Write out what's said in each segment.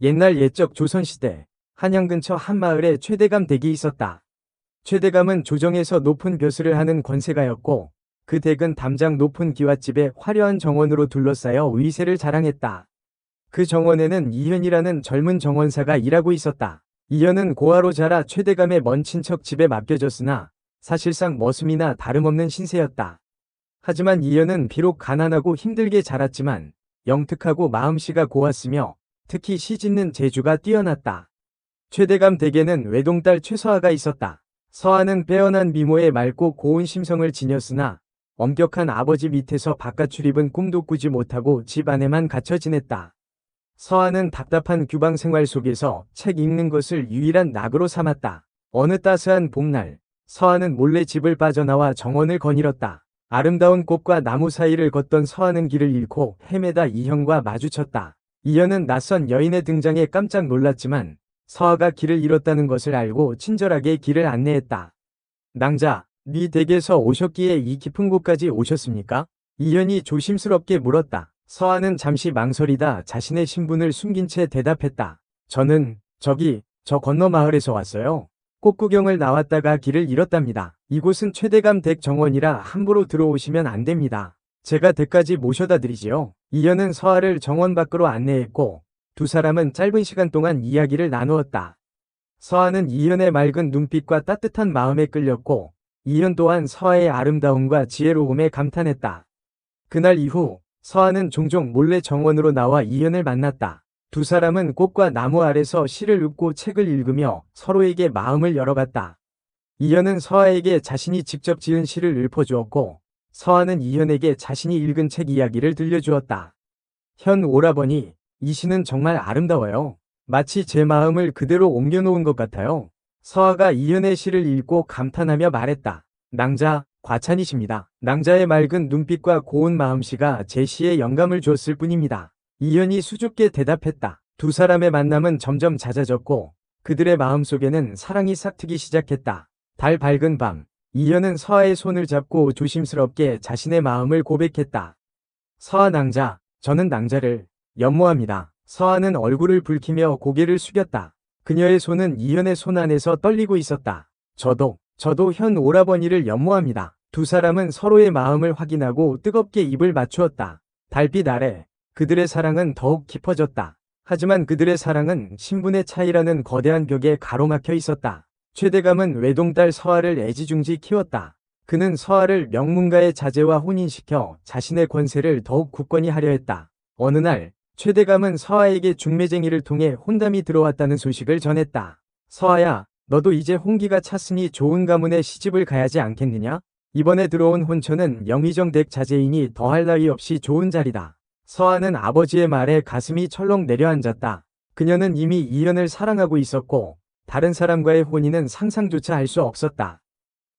옛날 옛적 조선시대 한양 근처 한 마을에 최대감 댁이 있었다. 최대감은 조정에서 높은 벼슬을 하는 권세가였고 그 댁은 담장 높은 기와집에 화려한 정원으로 둘러싸여 위세를 자랑했다. 그 정원에는 이현이라는 젊은 정원사가 일하고 있었다. 이현은 고아로 자라 최대감의 먼 친척 집에 맡겨졌으나 사실상 머슴이나 다름없는 신세였다. 하지만 이현은 비록 가난하고 힘들게 자랐지만 영특하고 마음씨가 고왔으며 특히 시 짓는 재주가 뛰어났다. 최대감 댁에는 외동딸 최서아가 있었다. 서아는 빼어난 미모에 맑고 고운 심성을 지녔으나 엄격한 아버지 밑에서 바깥 출입은 꿈도 꾸지 못하고 집 안에만 갇혀 지냈다. 서아는 답답한 규방 생활 속에서 책 읽는 것을 유일한 낙으로 삼았다. 어느 따스한 봄날, 서아는 몰래 집을 빠져나와 정원을 거닐었다. 아름다운 꽃과 나무 사이를 걷던 서아는 길을 잃고 헤매다 이현과 마주쳤다. 이현은 낯선 여인의 등장에 깜짝 놀랐지만 서아가 길을 잃었다는 것을 알고 친절하게 길을 안내했다. 낭자, 네 댁에서 오셨기에 이 깊은 곳까지 오셨습니까? 이현이 조심스럽게 물었다. 서아는 잠시 망설이다 자신의 신분을 숨긴 채 대답했다. 저는 저기 저 건너 마을에서 왔어요. 꽃구경을 나왔다가 길을 잃었답니다. 이곳은 최대감 댁 정원이라 함부로 들어오시면 안 됩니다. 제가 댁까지 모셔다 드리지요. 이현은 서아를 정원 밖으로 안내했고 두 사람은 짧은 시간 동안 이야기를 나누었다. 서아는 이현의 맑은 눈빛과 따뜻한 마음에 끌렸고 이현 또한 서아의 아름다움과 지혜로움에 감탄했다. 그날 이후 서아는 종종 몰래 정원으로 나와 이현을 만났다. 두 사람은 꽃과 나무 아래서 시를 읽고 책을 읽으며 서로에게 마음을 열어갔다. 이현은 서아에게 자신이 직접 지은 시를 읊어주었고 서아는 이현에게 자신이 읽은 책 이야기를 들려주었다. 현 오라버니, 이 시는 정말 아름다워요. 마치 제 마음을 그대로 옮겨놓은 것 같아요. 서아가 이현의 시를 읽고 감탄하며 말했다. 낭자, 과찬이십니다. 낭자의 맑은 눈빛과 고운 마음씨가 제 시에 영감을 줬을 뿐입니다. 이현이 수줍게 대답했다. 두 사람의 만남은 점점 잦아졌고 그들의 마음속에는 사랑이 싹트기 시작했다. 달 밝은 밤, 이현은 서아의 손을 잡고 조심스럽게 자신의 마음을 고백했다. 서아 낭자, 저는 낭자를 연모합니다. 서아는 얼굴을 붉히며 고개를 숙였다. 그녀의 손은 이현의 손 안에서 떨리고 있었다. 저도, 저도 현 오라버니를 연모합니다. 두 사람은 서로의 마음을 확인하고 뜨겁게 입을 맞추었다. 달빛 아래 그들의 사랑은 더욱 깊어졌다. 하지만 그들의 사랑은 신분의 차이라는 거대한 벽에 가로막혀 있었다. 최대감은 외동딸 서아를 애지중지 키웠다. 그는 서아를 명문가의 자제와 혼인시켜 자신의 권세를 더욱 굳건히 하려 했다. 어느 날 최대감은 서아에게 중매쟁이를 통해 혼담이 들어왔다는 소식을 전했다. 서아야, 너도 이제 홍기가 찼으니 좋은 가문에 시집을 가야지 않겠느냐? 이번에 들어온 혼처는 영의정 댁 자제이니 더할 나위 없이 좋은 자리다. 서아는 아버지의 말에 가슴이 철렁 내려앉았다. 그녀는 이미 이현을 사랑하고 있었고 다른 사람과의 혼인은 상상조차 할 수 없었다.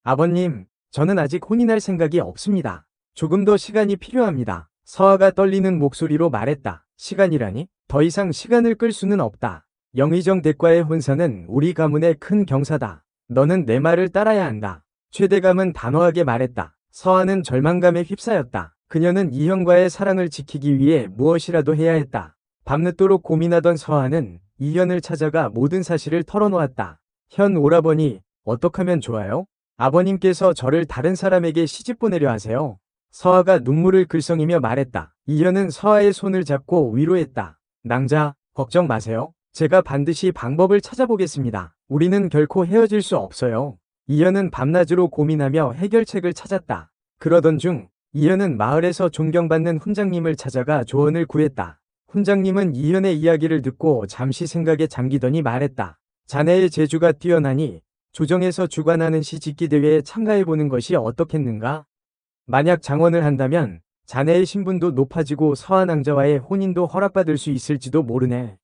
아버님, 저는 아직 혼인할 생각이 없습니다. 조금 더 시간이 필요합니다. 서아가 떨리는 목소리로 말했다. 시간이라니? 더 이상 시간을 끌 수는 없다. 영의정 댁과의 혼사는 우리 가문의 큰 경사다. 너는 내 말을 따라야 한다. 최대감은 단호하게 말했다. 서아는 절망감에 휩싸였다. 그녀는 이현과의 사랑을 지키기 위해 무엇이라도 해야 했다. 밤늦도록 고민하던 서아는 이현을 찾아가 모든 사실을 털어놓았다. 현 오라버니, 어떡하면 좋아요? 아버님께서 저를 다른 사람에게 시집 보내려 하세요. 서아가 눈물을 글썽이며 말했다. 이현은 서아의 손을 잡고 위로했다. 낭자, 걱정 마세요. 제가 반드시 방법을 찾아보겠습니다. 우리는 결코 헤어질 수 없어요. 이현은 밤낮으로 고민하며 해결책을 찾았다. 그러던 중 이현은 마을에서 존경받는 훈장님을 찾아가 조언을 구했다. 훈장님은 이현의 이야기를 듣고 잠시 생각에 잠기더니 말했다. 자네의 재주가 뛰어나니 조정에서 주관하는 시짓기 대회에 참가해보는 것이 어떻겠는가? 만약 장원을 한다면 자네의 신분도 높아지고 서한왕자와의 혼인도 허락받을 수 있을지도 모르네.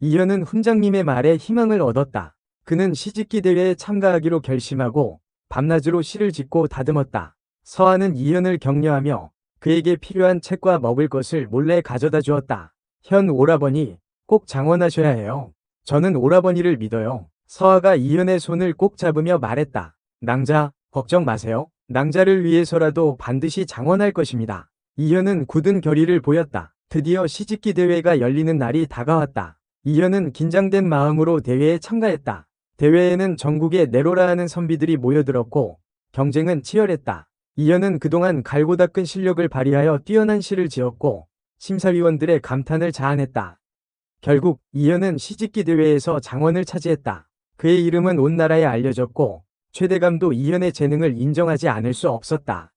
이현은 훈장님의 말에 희망을 얻었다. 그는 시집기 대회에 참가하기로 결심하고 밤낮으로 시를 짓고 다듬었다. 서한은 이현을 격려하며 그에게 필요한 책과 먹을 것을 몰래 가져다 주었다. 현 오라버니 꼭 장원하셔야 해요. 저는 오라버니를 믿어요. 서아가 이현의 손을 꼭 잡으며 말했다. 낭자, 걱정 마세요. 낭자를 위해서라도 반드시 장원할 것입니다. 이현은 굳은 결의를 보였다. 드디어 시집기 대회가 열리는 날이 다가왔다. 이현은 긴장된 마음으로 대회에 참가했다. 대회에는 전국의 네로라 하는 선비들이 모여들었고 경쟁은 치열했다. 이현은 그동안 갈고 닦은 실력을 발휘하여 뛰어난 시를 지었고 심사위원들의 감탄을 자아냈다. 결국 이현은 시집기 대회에서 장원을 차지했다. 그의 이름은 온 나라에 알려졌고 최대감도 이현의 재능을 인정하지 않을 수 없었다.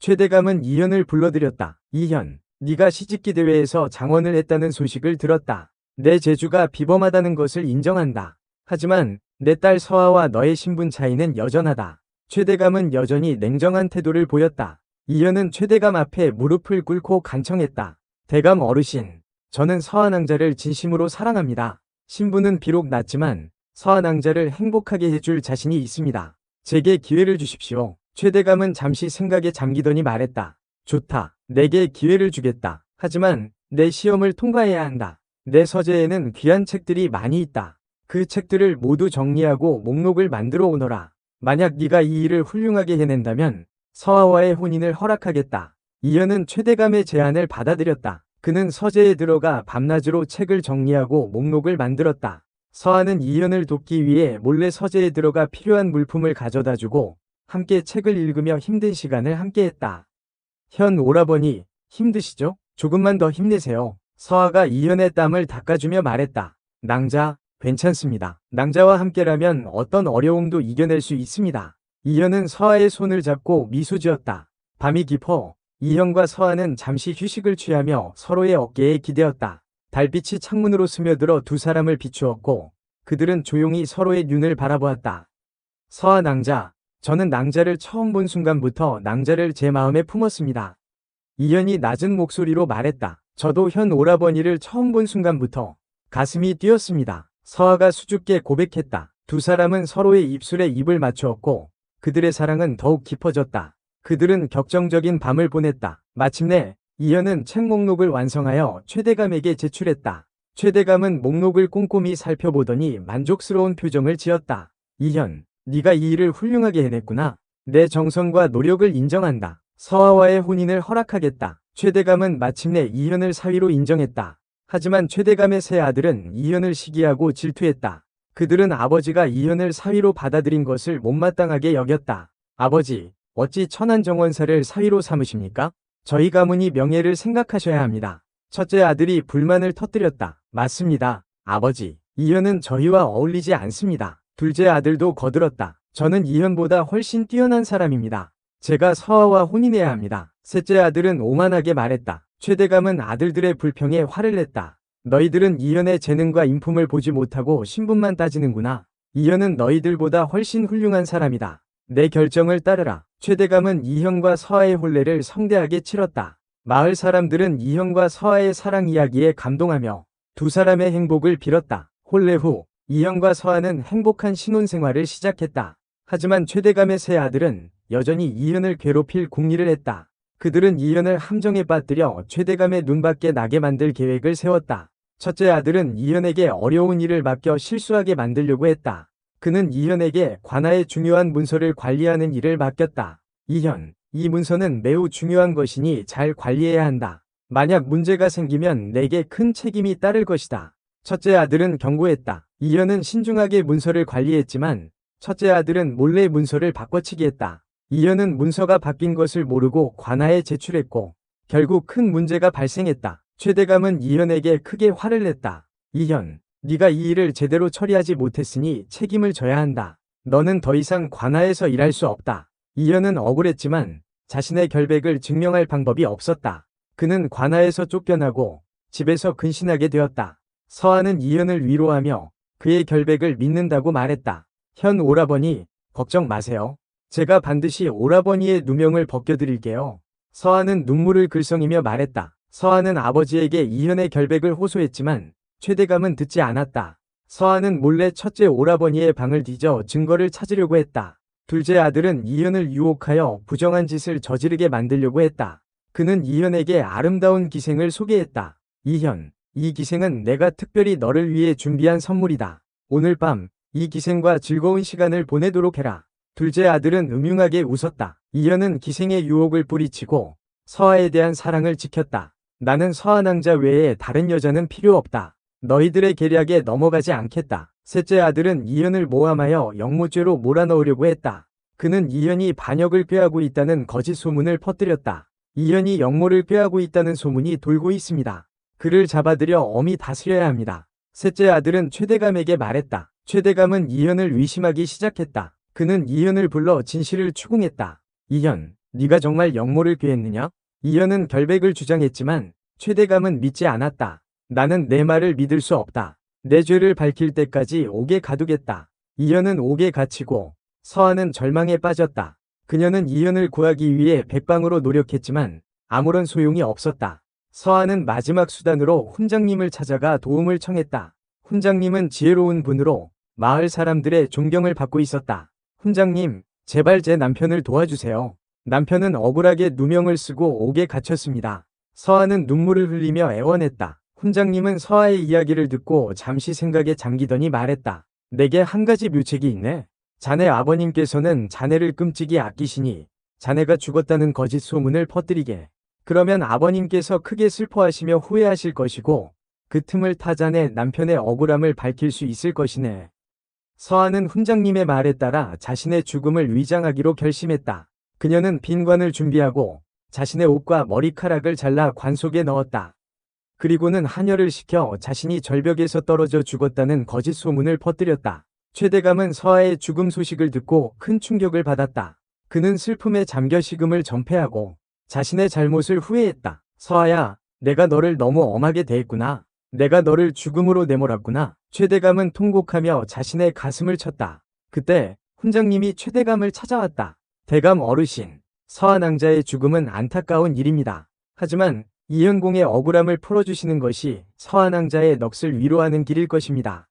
최대감은 이현을 불러들였다. 이현, 네가 시집기 대회에서 장원을 했다는 소식을 들었다. 내 재주가 비범하다는 것을 인정한다. 하지만 내 딸 서아와 너의 신분 차이는 여전하다. 최대감은 여전히 냉정한 태도를 보였다. 이현은 최대감 앞에 무릎을 꿇고 간청했다. 대감 어르신, 저는 서한왕자를 진심으로 사랑합니다. 신분은 비록 낮지만 서한왕자를 행복하게 해줄 자신이 있습니다. 제게 기회를 주십시오. 최대감은 잠시 생각에 잠기더니 말했다. 좋다. 내게 기회를 주겠다. 하지만 내 시험을 통과해야 한다. 내 서재에는 귀한 책들이 많이 있다. 그 책들을 모두 정리하고 목록을 만들어 오너라. 만약 네가 이 일을 훌륭하게 해낸다면 서아와의 혼인을 허락하겠다. 이현은 최대감의 제안을 받아들였다. 그는 서재에 들어가 밤낮으로 책을 정리하고 목록을 만들었다. 서아는 이현을 돕기 위해 몰래 서재에 들어가 필요한 물품을 가져다 주고 함께 책을 읽으며 힘든 시간을 함께했다. 현 오라버니 힘드시죠? 조금만 더 힘내세요. 서아가 이현의 땀을 닦아주며 말했다. 낭자, 괜찮습니다. 낭자와 함께라면 어떤 어려움도 이겨낼 수 있습니다. 이현은 서아의 손을 잡고 미소 지었다. 밤이 깊어 이현과 서아는 잠시 휴식을 취하며 서로의 어깨에 기대었다. 달빛이 창문으로 스며들어 두 사람을 비추었고 그들은 조용히 서로의 눈을 바라보았다. 서아 낭자, 저는 낭자를 처음 본 순간부터 낭자를 제 마음에 품었습니다. 이현이 낮은 목소리로 말했다. 저도 현 오라버니를 처음 본 순간부터 가슴이 뛰었습니다. 서아가 수줍게 고백했다. 두 사람은 서로의 입술에 입을 맞추었고 그들의 사랑은 더욱 깊어졌다. 그들은 격정적인 밤을 보냈다. 마침내 이현은 책 목록을 완성하여 최대감에게 제출했다. 최대감은 목록을 꼼꼼히 살펴보더니 만족스러운 표정을 지었다. 이현, 네가 이 일을 훌륭하게 해냈구나. 내 정성과 노력을 인정한다. 서아와의 혼인을 허락하겠다. 최대감은 마침내 이현을 사위로 인정했다. 하지만 최대감의 세 아들은 이현을 시기하고 질투했다. 그들은 아버지가 이현을 사위로 받아들인 것을 못마땅하게 여겼다. 아버지, 어찌 천안정원사를 사위로 삼으십니까? 저희 가문이 명예를 생각하셔야 합니다. 첫째 아들이 불만을 터뜨렸다. 맞습니다. 아버지, 이현은 저희와 어울리지 않습니다. 둘째 아들도 거들었다. 저는 이현보다 훨씬 뛰어난 사람입니다. 제가 서아와 혼인해야 합니다. 셋째 아들은 오만하게 말했다. 최대감은 아들들의 불평에 화를 냈다. 너희들은 이현의 재능과 인품을 보지 못하고 신분만 따지는구나. 이현은 너희들보다 훨씬 훌륭한 사람이다. 내 결정을 따르라. 최대감은 이현과 서아의 혼례를 성대하게 치렀다. 마을 사람들은 이현과 서아의 사랑 이야기에 감동하며 두 사람의 행복을 빌었다. 혼례 후 이현과 서아는 행복한 신혼생활을 시작했다. 하지만 최대감의 세 아들은 여전히 이현을 괴롭힐 궁리를 했다. 그들은 이현을 함정에 빠뜨려 최대감의 눈밖에 나게 만들 계획을 세웠다. 첫째 아들은 이현에게 어려운 일을 맡겨 실수하게 만들려고 했다. 그는 이현에게 관아의 중요한 문서를 관리하는 일을 맡겼다. 이현, 이 문서는 매우 중요한 것이니 잘 관리해야 한다. 만약 문제가 생기면 내게 큰 책임이 따를 것이다. 첫째 아들은 경고했다. 이현은 신중하게 문서를 관리했지만 첫째 아들은 몰래 문서를 바꿔치기 했다. 이현은 문서가 바뀐 것을 모르고 관아에 제출했고 결국 큰 문제가 발생했다. 최대감은 이현에게 크게 화를 냈다. 이현, 네가 이 일을 제대로 처리하지 못했으니 책임을 져야 한다. 너는 더 이상 관아에서 일할 수 없다. 이현은 억울했지만 자신의 결백을 증명할 방법이 없었다. 그는 관아에서 쫓겨나고 집에서 근신하게 되었다. 서아는 이현을 위로하며 그의 결백을 믿는다고 말했다. 현 오라버니, 걱정 마세요. 제가 반드시 오라버니의 누명을 벗겨드릴게요. 서아는 눈물을 글썽이며 말했다. 서아는 아버지에게 이현의 결백을 호소했지만 최대감은 듣지 않았다. 서아는 몰래 첫째 오라버니의 방을 뒤져 증거를 찾으려고 했다. 둘째 아들은 이현을 유혹하여 부정한 짓을 저지르게 만들려고 했다. 그는 이현에게 아름다운 기생을 소개했다. 이현, 이 기생은 내가 특별히 너를 위해 준비한 선물이다. 오늘 밤, 이 기생과 즐거운 시간을 보내도록 해라. 둘째 아들은 음흉하게 웃었다. 이현은 기생의 유혹을 뿌리치고 서아에 대한 사랑을 지켰다. 나는 서아 낭자 외에 다른 여자는 필요 없다. 너희들의 계략에 넘어가지 않겠다. 셋째 아들은 이현을 모함하여 영모죄로 몰아넣으려고 했다. 그는 이현이 반역을 꾀하고 있다는 거짓 소문을 퍼뜨렸다. 이현이 영모를 꾀하고 있다는 소문이 돌고 있습니다. 그를 잡아들여 엄히 다스려야 합니다. 셋째 아들은 최대감에게 말했다. 최대감은 이현을 의심하기 시작했다. 그는 이현을 불러 진실을 추궁했다. 이현, 네가 정말 영모를 꾀했느냐? 이현은 결백을 주장했지만 최대감은 믿지 않았다. 나는 내 말을 믿을 수 없다. 내 죄를 밝힐 때까지 옥에 가두겠다. 이현은 옥에 갇히고 서한은 절망에 빠졌다. 그녀는 이현을 구하기 위해 백방으로 노력했지만 아무런 소용이 없었다. 서한은 마지막 수단으로 훈장님을 찾아가 도움을 청했다. 훈장님은 지혜로운 분으로 마을 사람들의 존경을 받고 있었다. 훈장님, 제발 제 남편을 도와주세요. 남편은 억울하게 누명을 쓰고 옥에 갇혔습니다. 서하는 눈물을 흘리며 애원했다. 훈장님은 서하의 이야기를 듣고 잠시 생각에 잠기더니 말했다. 내게 한 가지 묘책이 있네. 자네 아버님께서는 자네를 끔찍이 아끼시니 자네가 죽었다는 거짓 소문을 퍼뜨리게. 그러면 아버님께서 크게 슬퍼하시며 후회하실 것이고 그 틈을 타 자네 남편의 억울함을 밝힐 수 있을 것이네. 서하는 훈장님의 말에 따라 자신의 죽음을 위장하기로 결심했다. 그녀는 빈관을 준비하고 자신의 옷과 머리카락을 잘라 관 속에 넣었다. 그리고는 한여를 시켜 자신이 절벽에서 떨어져 죽었다는 거짓 소문을 퍼뜨렸다. 최대감은 서하의 죽음 소식을 듣고 큰 충격을 받았다. 그는 슬픔에 잠겨 식음을 전폐하고 자신의 잘못을 후회했다. 서하야, 내가 너를 너무 엄하게 대했구나. 내가 너를 죽음으로 내몰았구나. 최대감은 통곡하며 자신의 가슴을 쳤다. 그때 훈장님이 최대감을 찾아왔다. 대감 어르신, 서한 왕자의 죽음은 안타까운 일입니다. 하지만 이현공의 억울함을 풀어주시는 것이 서한왕자의 넋을 위로하는 길일 것입니다.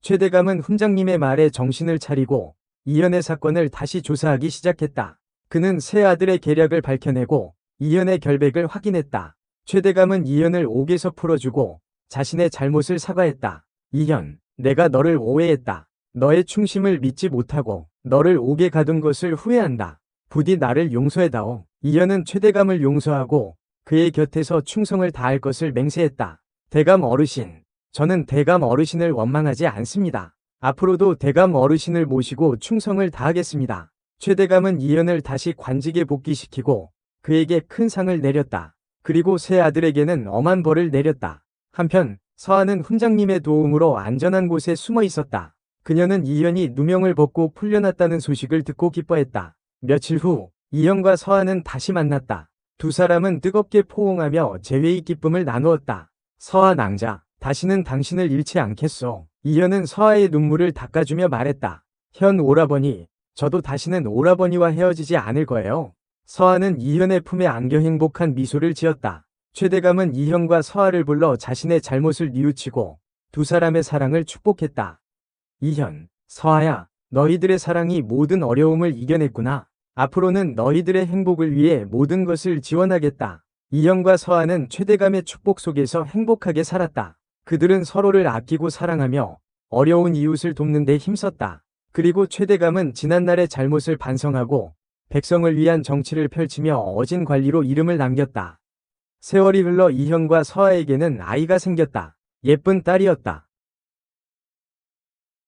최대감은 훈장님의 말에 정신을 차리고 이현의 사건을 다시 조사하기 시작했다. 그는 세 아들의 계략을 밝혀내고 이현의 결백을 확인했다. 최대감은 이현을 옥에서 풀어주고 자신의 잘못을 사과했다. 이현, 내가 너를 오해했다. 너의 충심을 믿지 못하고 너를 옥에 가둔 것을 후회한다. 부디 나를 용서해다오. 이현은 최대감을 용서하고 그의 곁에서 충성을 다할 것을 맹세했다. 대감 어르신, 저는 대감 어르신을 원망하지 않습니다. 앞으로도 대감 어르신을 모시고 충성을 다하겠습니다. 최 대감은 이현을 다시 관직에 복귀시키고 그에게 큰 상을 내렸다. 그리고 세 아들에게는 엄한 벌을 내렸다. 한편 서하는 훈장님의 도움으로 안전한 곳에 숨어 있었다. 그녀는 이현이 누명을 벗고 풀려났다는 소식을 듣고 기뻐했다. 며칠 후 이현과 서하는 다시 만났다. 두 사람은 뜨겁게 포옹하며 재회의 기쁨을 나누었다. 서하 낭자, 다시는 당신을 잃지 않겠소. 이현은 서하의 눈물을 닦아주며 말했다. 현 오라버니, 저도 다시는 오라버니와 헤어지지 않을 거예요. 서하는 이현의 품에 안겨 행복한 미소를 지었다. 최대감은 이현과 서하를 불러 자신의 잘못을 뉘우치고 두 사람의 사랑을 축복했다. 이현, 서하야, 너희들의 사랑이 모든 어려움을 이겨냈구나. 앞으로는 너희들의 행복을 위해 모든 것을 지원하겠다. 이현과 서하는 최대감의 축복 속에서 행복하게 살았다. 그들은 서로를 아끼고 사랑하며 어려운 이웃을 돕는 데 힘썼다. 그리고 최대감은 지난날의 잘못을 반성하고 백성을 위한 정치를 펼치며 어진 관리로 이름을 남겼다. 세월이 흘러 이현과 서하에게는 아이가 생겼다. 예쁜 딸이었다.